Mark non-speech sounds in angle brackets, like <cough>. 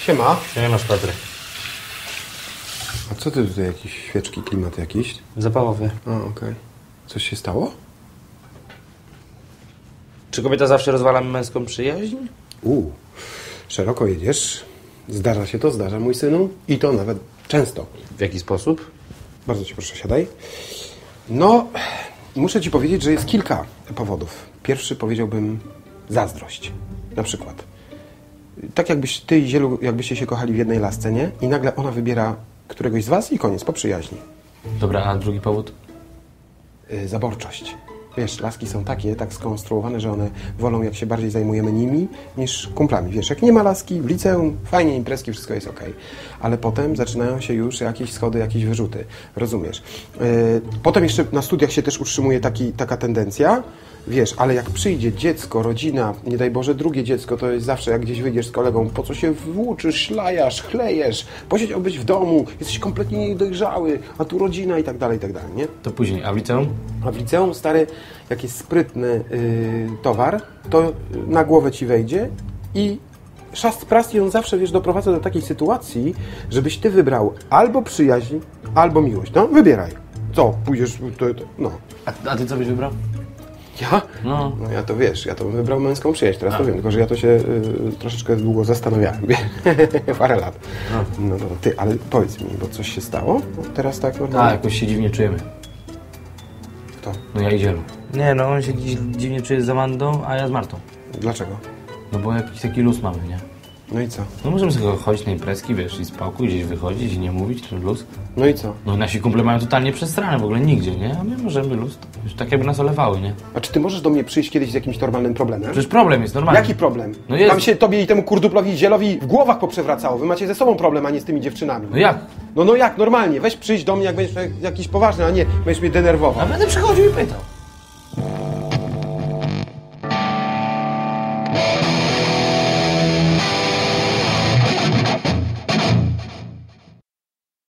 Siema. Nie masz Patry. A co ty tutaj, jakieś świeczki, klimat jakiś? Zapałowy. A, okej. Coś się stało? Czy kobieta zawsze rozwala męską przyjaźń? U, szeroko jedziesz. Zdarza się to, zdarza mój synu. I to nawet często. W jaki sposób? Bardzo cię proszę, siadaj. No, muszę ci powiedzieć, że jest kilka powodów. Pierwszy powiedziałbym zazdrość. Na przykład. Tak jakbyś ty i Zielu, jakbyście się kochali w jednej lasce, nie? I nagle ona wybiera któregoś z was i koniec, po przyjaźni. Dobra, a drugi powód? y, zaborczość. Wiesz, laski są takie, tak skonstruowane, że one wolą, jak się bardziej zajmujemy nimi, niż kumplami. Wiesz, jak nie ma laski w liceum, fajnie, imprezki, wszystko jest ok. Ale potem zaczynają się już jakieś schody, jakieś wyrzuty. Rozumiesz? Y, Potem jeszcze na studiach się też utrzymuje taki, taka tendencja, wiesz, ale jak przyjdzie dziecko, rodzina, nie daj Boże drugie dziecko, to jest zawsze, jak gdzieś wyjdziesz z kolegą, po co się włóczysz, szlajasz, chlejesz, posiedziałbyś w domu, jesteś kompletnie niedojrzały, a tu rodzina i tak dalej, i tak dalej, nie? To później. A w liceum? A w liceum, stary, jak jest sprytny y, towar, to na głowę ci wejdzie i szast prast i on zawsze, wiesz, doprowadza do takiej sytuacji, żebyś ty wybrał albo przyjaźń, albo miłość. No, wybieraj. Co, pójdziesz, to, to, no. A, a ty co byś wybrał? Ja? No. No ja to wiesz, ja to bym wybrał męską przyjaźń, teraz to wiem, tylko że ja to się y, troszeczkę długo zastanawiałem, <laughs> parę lat. No to ty, ale powiedz mi, bo coś się stało? No, teraz tak A, normalnie? jakoś się dziwnie czujemy. Kto? No ja i Zielu. Nie, no on się dziś, dziwnie czuje z Amandą, a ja z Martą. Dlaczego? No bo jakiś taki luz mamy, nie? No i co? No możemy sobie chodzić na imprezki, wiesz, i spokój, gdzieś wychodzić i nie mówić, ten luz. No i co? No nasi kumple mają totalnie przestranę, w ogóle nigdzie, nie? A my możemy luz, już tak jakby nas olewały, nie? A czy ty możesz do mnie przyjść kiedyś z jakimś normalnym problemem? Przecież problem jest normalny. Jaki problem? No jest. Tam się tobie i temu kurduplowi zielowi w głowach poprzewracało. Wy macie ze sobą problem, a nie z tymi dziewczynami. No jak? No no jak, normalnie. Weź przyjść do mnie, jak będziesz jakiś poważny, a nie będziesz mnie denerwował. A będę przychodził i pytał.